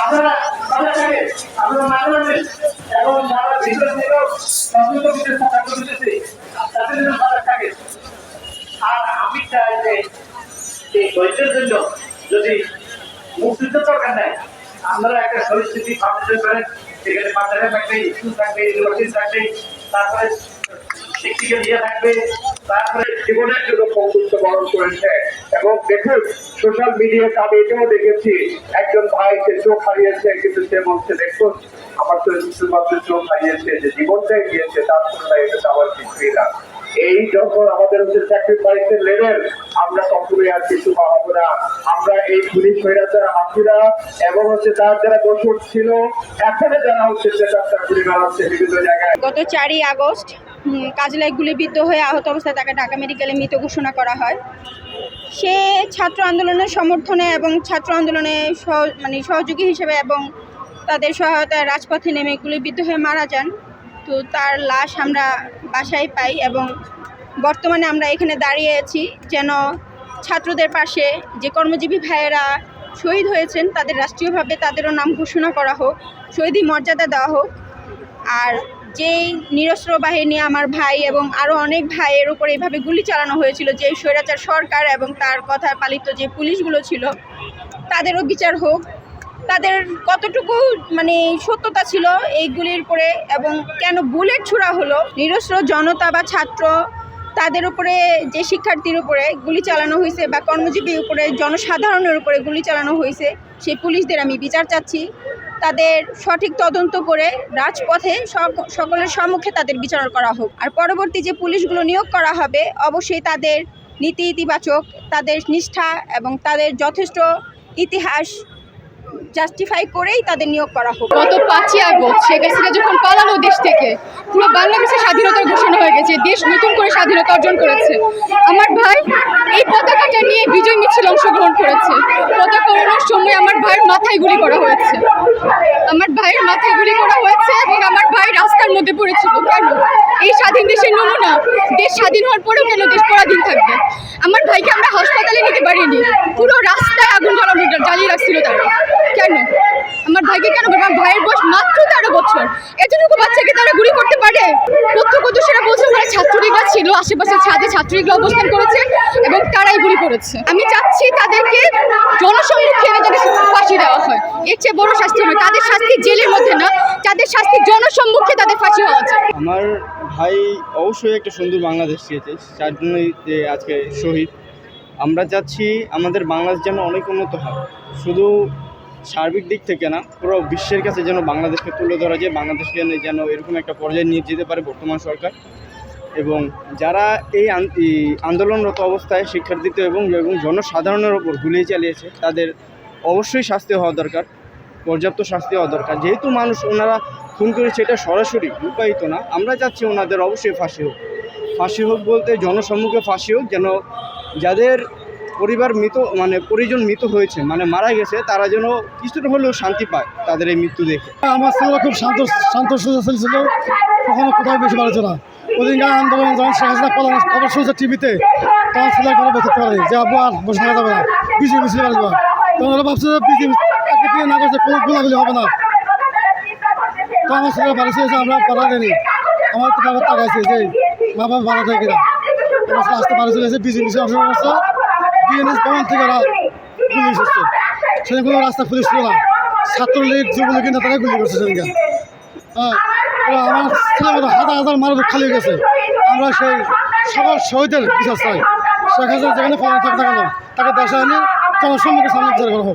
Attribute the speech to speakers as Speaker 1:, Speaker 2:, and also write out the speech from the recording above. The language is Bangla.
Speaker 1: আপনারা সজাগ থাকেন, আপনারা মাঠে নামবেন এবং যারা ভিতরে থেকেও সংযুক্ত বিশেষ কথা করতেছে তাদের জন্য সজাগ থাকেন আর আমি চাই যে এই ধৈর্যের জন্য যদি মুক্তিযুদ্ধ দরকার নেই, আপনারা একটা পরিস্থিতি ফাউন্ডেশন করেন। সেখানে মাদ্রাসা থাকবে, স্কুল থাকবে ইউনিভার্সিটি থাকবে, তারপরে শিক্ষিকা দিয়ে থাকবে। তারপরে
Speaker 2: জীবনের জন্য বরণ করেছে। এবং দেখুন সোশ্যাল মিডিয়াতে আমি এটাও দেখেছি, একজন ভাই সে চোখ হারিয়েছে, কিন্তু সে বলছে, দেখুন, আমার তো শুধুমাত্র চোখ হারিয়েছে, যে জীবনটাই গিয়েছে তার তুলনায় এটা আমার কিছুই না। এই যখন আমাদের হচ্ছে স্যাক্রিফাইসের লেভেল আমরা কখনোই আর কিছু পাবো না। আমরা এই পুলিশ হইরাচার হাসিরা এবং হচ্ছে তার যারা দোষর ছিল, এখনও যারা হচ্ছে সেটা চাকরি বেড়াচ্ছে বিভিন্ন জায়গায়।
Speaker 3: গত চারই আগস্ট উম, কাজলাই গুলিবিদ্ধ হয়ে আহত অবস্থায় তাকে ঢাকা মেডিকেলে মৃত ঘোষণা করা হয়। সে ছাত্র আন্দোলনের সমর্থনে এবং ছাত্র আন্দোলনে সহ- মানে সহযোগী হিসেবে এবং তাদের সহায়তায় রাজপথে নেমে গুলিবিদ্ধ হয়ে মারা যান। তো তার লাশ আমরা বাসায় পাই এবং বর্তমানে আমরা এখানে দাঁড়িয়ে আছি যেন ছাত্রদের পাশে যে কর্মজীবী ভাইয়েরা শহীদ হয়েছেন তাদের রাষ্ট্রীয়ভাবে তাদেরও নাম ঘোষণা করা হোক শহীদই মর্যাদা দেওয়া হোক। আর যেই নিরস্ত্র বাহিনী আমার ভাই এবং আরও অনেক ভাইয়ের উপর এইভাবে গুলি চালানো হয়েছিল, যে স্বৈরাচার সরকার এবং তার কথায় পালিত যে পুলিশগুলো ছিল, তাদেরও বিচার হোক। তাদের কতটুকু মানে সত্যতা ছিল এইগুলির উপরে এবং কেন বুলেট ছোড়া হলো, নিরস্ত্র জনতা বা ছাত্র তাদের উপরে, যে শিক্ষার্থীর উপরে গুলি চালানো হয়েছে বা কর্মজীবীর উপরে, জনসাধারণের উপরে গুলি চালানো হয়েছে, সেই পুলিশদের আমি বিচার চাচ্ছি। তাদের সঠিক তদন্ত করে রাজপথে সকলের সম্মুখে তাদের বিচার করা হোক। আর পরবর্তী যে পুলিশগুলো নিয়োগ করা হবে, অবশ্যই তাদের নীতি ইতিবাচক, তাদের নিষ্ঠা এবং তাদের যথেষ্ট ইতিহাস জাস্টিফাই করেই তাদের নিয়োগ করা হোক।
Speaker 4: গত পাঁচই আগস্ট শেখ হাসিনা যখন পালানো দেশ থেকে, পুরো বাংলাদেশের স্বাধীনতার ঘোষণা হয়ে গেছে, দেশ নতুন করে স্বাধীনতা অর্জন করেছে। আমার ভাই এই পতাকাটা নিয়ে বিজয় মিছিল অংশগ্রহণ করেছে। পতাকা ওড়ানোর সময় আমার ভাইয়ের মাথায় গুলি করা হয়েছে। আমার ভাইয়ের মাথায় গুলি করা হয়েছে এবং আমার ভাই রাস্তার মধ্যে পড়েছিল কেন? এই স্বাধীন দেশের নমুনা দেশ স্বাধীন হওয়ার পরেও কেন দেশ পরাধীন থাকবে? আমার ভাইকে আমরা হাসপাতালে নিতে পারিনি, পুরো রাস্তায় আগুন জ্বালানো, জ্বালিয়ে রাখছিল তারা। কেন? আমার ভাইকে কেন? আমার ভাইয়ের বয়স মাত্র তেরো বছর। এতটুকু বাচ্চাকে তারা গুলি করতে পারে? প্রত্যক্ষদর্শীরা বলছে ওখানে ছাত্রলীগরা ছিল আশেপাশে ছাদে ছাত্রলীগরা অবস্থান করেছে এবং তারাই গুলি করেছে। আমি চাচ্ছি তাদেরকে জনসম্মুখে এনে তাদের ফাঁসি দেওয়া হয়। এর চেয়ে বড় শাস্তি নয়, তাদের শাস্তি জেলের মধ্যে না তাদের শাস্তি জনসম্মুখে তাদের ফাঁসি হওয়া উচিত
Speaker 5: আমার ভাই অবশ্যই একটা সুন্দর বাংলাদেশ চেয়েছে, যার জন্যই যে আজকে শহীদ। আমরা চাচ্ছি আমাদের বাংলাদেশ যেন অনেক উন্নত হয়। শুধু সার্বিক দিক থেকে না, পুরো বিশ্বের কাছে যেন বাংলাদেশকে তুলে ধরা যায়, বাংলাদেশকে যেন এরকম একটা পর্যায়ে নিয়ে যেতে পারে বর্তমান সরকার। এবং যারা এই আন- এই আন্দোলনরত অবস্থায় শিক্ষার্থীত্ব এবং এবং জনসাধারণের ওপর গুলি চালিয়েছে, তাদের অবশ্যই শাস্তি হওয়া দরকার, পর্যাপ্ত শাস্তি হওয়া দরকার। যেহেতু মানুষ, ওনারা খুন করেছে এটা সরাসরি লুকায়িত না। আমরা চাচ্ছি ওনাদের অবশ্যই ফাঁসি হোক। ফাঁসি হোক বলতে জনসম্মুখে ফাঁসি হোক, যেন যাদের পরিবার মৃত মানে পরিজন মৃত হয়েছে মানে মারা গেছে, তারা যেন কিছুটা হলেও শান্তি পায় তাদের এই মৃত্যু দেখে।
Speaker 6: আমার ছেলেরা খুব শান্ত শান্ত সুস্থ ছিল কখনো কোথাও বেশি বাড়ছে না। ওদিনকার আন্দোলন যখন শেখ হাসিনা খবর শুনছে টিভিতে, তখন ছেলে কোনো বসে পারে যে আব্বু আর বসে থাকা যাবে না। বিজেপি মিছিল পারবে তখন ভাবছে যে বিজেপি না করছে, কোনো গোলাগুলি হবে না। তো আমার ছেলেরা বাড়ি এসে আমরা পাড়া দেয়নি আমার তো বাবার তাকাইছে যে মা বাবা ভাড়া থাকে কিনা আমার আসতে পারে এসে বিজেপি বিএনএস ভবন থেকে ওরা গুলি এসেছে সেখানে কোনো রাস্তা পুলিশ ছিল না। ছাত্রলীগ, যুবলীগ কিন্তু তারা গুলি করছে সেদিনকে। হ্যাঁ আমার ছেলে হাজার হাজার মারব খালি হয়ে গেছে। আমরা সেই সকল শহীদের বিচার চাই। শেখ হাসিনা যেখানে ফলানো থাকে না কেন, তাকে দেশে আনি জনসম্মুখের সামনে করা হোক।